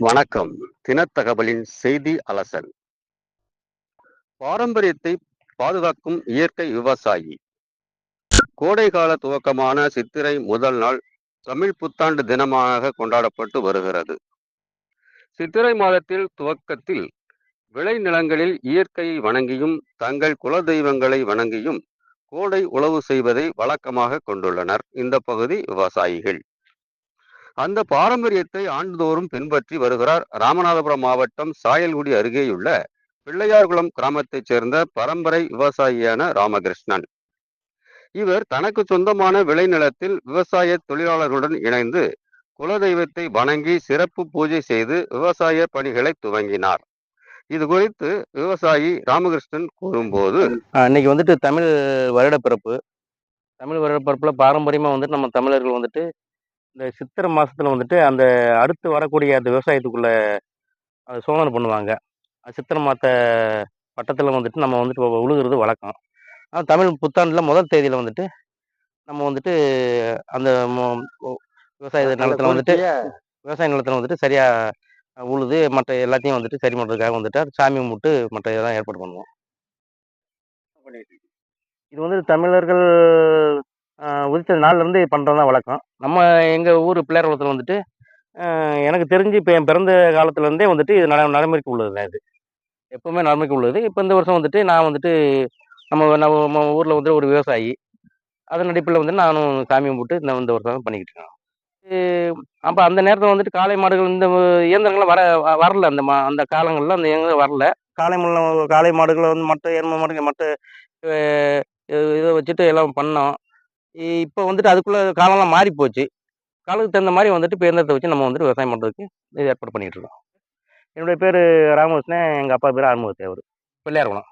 வணக்கம். தினத்தகவலின் செய்தி அலசல். பாரம்பரியத்தை பாதுகாக்கும் இயற்கை விவசாயி. கோடைகால துவக்கமான சித்திரை முதல் நாள் தமிழ் புத்தாண்டு தினமாக கொண்டாடப்பட்டு வருகிறது. சித்திரை மாதத்தில் துவக்கத்தில் விளைநிலங்களில் இயற்கையை வணங்கியும் தங்கள் குல தெய்வங்களை வணங்கியும் கோடை உழவு செய்வதை வழக்கமாக கொண்டுள்ளனர் இந்த பகுதி விவசாயிகள். அந்த பாரம்பரியத்தை ஆண்டுதோறும் பின்பற்றி வருகிறார் ராமநாதபுரம் மாவட்டம் சாயல்குடி அருகேயுள்ள பிள்ளையார்குளம் கிராமத்தைச் சேர்ந்த பரம்பரை விவசாயியான ராமகிருஷ்ணன். இவர் தனக்கு சொந்தமான விளைநிலத்தில் விவசாய தொழிலாளர்களுடன் இணைந்து குலதெய்வத்தை வணங்கி சிறப்பு பூஜை செய்து விவசாய பணிகளை துவங்கினார். இது குறித்து விவசாயி ராமகிருஷ்ணன் கூறும்போது இன்னைக்கு வந்துட்டு தமிழ் வருடப்பிறப்பு. தமிழ் வருடப்பிறப்புல பாரம்பரியமாக வந்துட்டு நம்ம தமிழர்கள் வந்துட்டு இந்த சித்திரை மாசத்துல வந்துட்டு அந்த அடுத்து வரக்கூடிய அந்த விவசாயத்துக்குள்ள அது சோதனை பண்ணுவாங்க. சித்திரை மாத பட்டத்தில் வந்துட்டு நம்ம வந்துட்டு உழுகுறது வழக்கம். ஆனால் தமிழ் புத்தாண்டில் முதல் தேதியில் வந்துட்டு நம்ம வந்துட்டு அந்த விவசாய நிலத்துல வந்துட்டு விவசாய நிலத்துல வந்துட்டு சரியா உழுது மற்ற எல்லாத்தையும் வந்துட்டு சரி பண்ணுறதுக்காக வந்துட்டு அது சாமி கும்பிட்டு மற்ற இதெல்லாம் ஏற்பாடு பண்ணுவோம். இது வந்து தமிழர்கள் உதித்த நாள்லேருந்து பண்ணுறது தான் வழக்கம். நம்ம எங்கள் ஊர் பிள்ளையார் குளத்தில் வந்துட்டு எனக்கு தெரிஞ்சு இப்போ என் பிறந்த காலத்துலேருந்தே வந்துட்டு இது நட நடைமுறைக்கு உள்ளது தான் இது. எப்பவுமே நடைமுறைக்கு உள்ளது. இப்போ இந்த வருஷம் வந்துட்டு நான் வந்துட்டு நம்ம நம்ம ஊரில் வந்துட்டு ஒரு விவசாயி. அதன் அடிப்படையில் வந்துட்டு நானும் சாமி கும்பிட்டு இந்த இந்த வருஷம் பண்ணிக்கிட்டு இருக்கேன் அப்போ அந்த நேரத்தில் வந்துட்டு காளை மாடுகள் இந்த இயந்திரங்கள்லாம் வர வ- வரல. அந்த மா அந்த காலங்களில் அந்த இயந்திரம் வரல. காளை மாடு காளை மாடுகளை வந்து மற்ற எருமை மாடுங்க மற்ற இதை வச்சுட்டு எல்லாம் பண்ணோம். இப்போ வந்துட்டு அதுக்குள்ளே காலம்லாம் மாறி போச்சு காலத்துக்கு தகுந்த மாதிரி வந்துட்டு இப்போ இயந்திரத்தை வச்சு நம்ம வந்துட்டு விவசாயம் பண்ணுறதுக்கு இது ஏற்பாடு பண்ணிகிட்ருக்கோம் இருக்கோம். என்னுடைய பேர் ராமகிருஷ்ணன் எங்கள் அப்பா பேர் ஆறுமுகத்தேவர். பிள்ளையார்குளம்.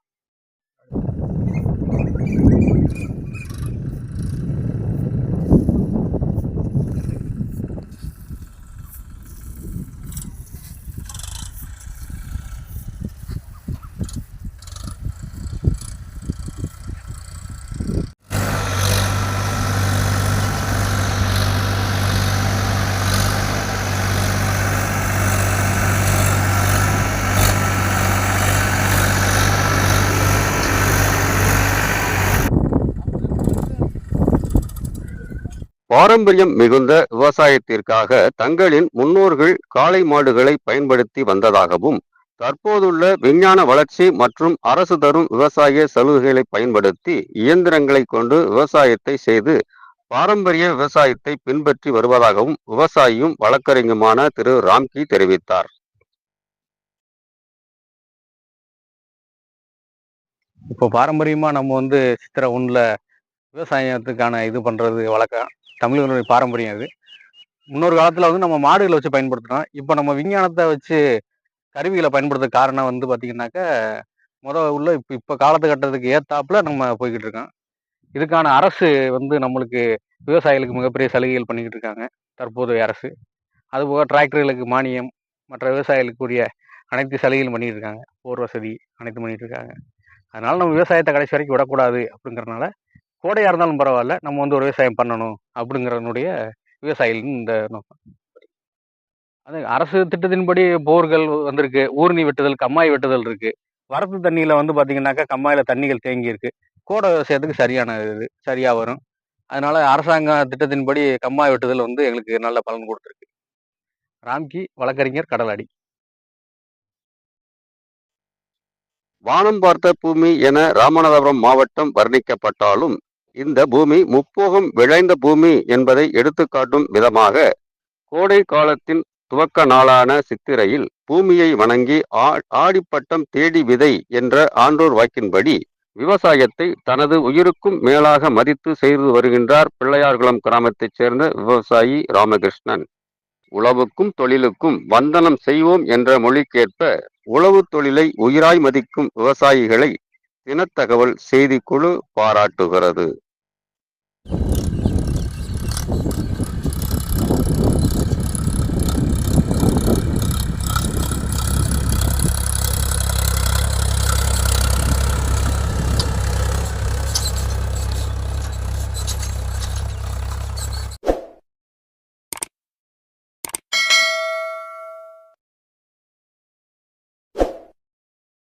பாரம்பரியம் மிகுந்த விவசாயத்திற்காக தங்களின் முன்னோர்கள் காளை மாடுகளை பயன்படுத்தி வந்ததாகவும் தற்போதுள்ள விஞ்ஞான வளர்ச்சி மற்றும் அரசு தரும் விவசாய சலுகைகளை பயன்படுத்தி இயந்திரங்களை கொண்டு விவசாயத்தை செய்து பாரம்பரிய விவசாயத்தை பின்பற்றி வருவதாகவும் விவசாயியும் வழக்கறிஞருமான திரு. ராம்கி தெரிவித்தார். இப்போ பாரம்பரியமாக நம்ம வந்து சித்திரை ஒன்றில் விவசாயத்துக்கான இது பண்ணுறது வழக்கம். தமிழர்களுடைய பாரம்பரியம் அது. முன்னொரு காலத்தில் வந்து நம்ம மாடுகளை வச்சு பயன்படுத்தினோம் இப்போ நம்ம விஞ்ஞானத்தை வச்சு கருவிகளை பயன்படுத்த காரணம் வந்து பார்த்திங்கனாக்கா முத உள்ள இப்போ இப்போ காலத்துக்கட்டத்துக்கு ஏத்தாப்புல நம்ம போய்கிட்டு இருக்கோம். இதுக்கான அரசு வந்து நம்மளுக்கு விவசாயிகளுக்கு மிகப்பெரிய சலுகைகள் பண்ணிக்கிட்டு இருக்காங்க தற்போதைய அரசு. அதுபோக டிராக்டர்களுக்கு மானியம் மற்ற விவசாயிகளுக்குரிய அனைத்து சலுகைகளும் பண்ணிட்டு இருக்காங்க. போர் வசதி அனைத்தும் பண்ணிட்டு இருக்காங்க. அதனால நம்ம விவசாயத்தை கடைசி வரைக்கும் விடக்கூடாது அப்படிங்கிறனால கோடையா இருந்தாலும் பரவாயில்ல. நம்ம வந்து ஒரு விவசாயம் பண்ணணும் அப்படிங்கிறனுடைய விவசாயிகளின் இந்த நோக்கம். அது அரசு திட்டத்தின்படி போர்கள் வந்திருக்கு. ஊர்ணி வெட்டுதல் கம்மாய் வெட்டுதல் இருக்கு. வரத்து தண்ணியில வந்து பாத்தீங்கன்னாக்கா கம்மாயில தண்ணிகள் தேங்கி இருக்கு கோடை விவசாயத்துக்கு சரியான இது சரியா வரும். அதனால அரசாங்க திட்டத்தின்படி கம்மாய் வெட்டுதல் வந்து எங்களுக்கு நல்ல பலன் கொடுத்துருக்கு. ராம்கி வழக்கறிஞர் கடலாடி. வானம் பார்த்த பூமி என ராமநாதபுரம் மாவட்டம் வர்ணிக்கப்பட்டாலும் இந்த பூமி முப்போகம் விளைந்த பூமி என்பதை எடுத்துக்காட்டும் விதமாக கோடை காலத்தின் துவக்க நாளான சித்திரையில் பூமியை வணங்கி ஆ- ஆடிப்பட்டம் தேடி விதை என்ற ஆன்றோர் வாக்கின்படி விவசாயத்தை தனது உயிருக்கும் மேலாக மதித்து செய்து வருகின்றார் பிள்ளையார்குளம் கிராமத்தைச் சேர்ந்த விவசாயி ராமகிருஷ்ணன். உழவுக்கும் தொழிலுக்கும் வந்தனம் செய்வோம் என்ற மொழிக்கேற்ப உழவு தொழிலை உயிராய் மதிக்கும் விவசாயிகளை தினத்தகவல் செய்திக்குழு பாராட்டுகிறது.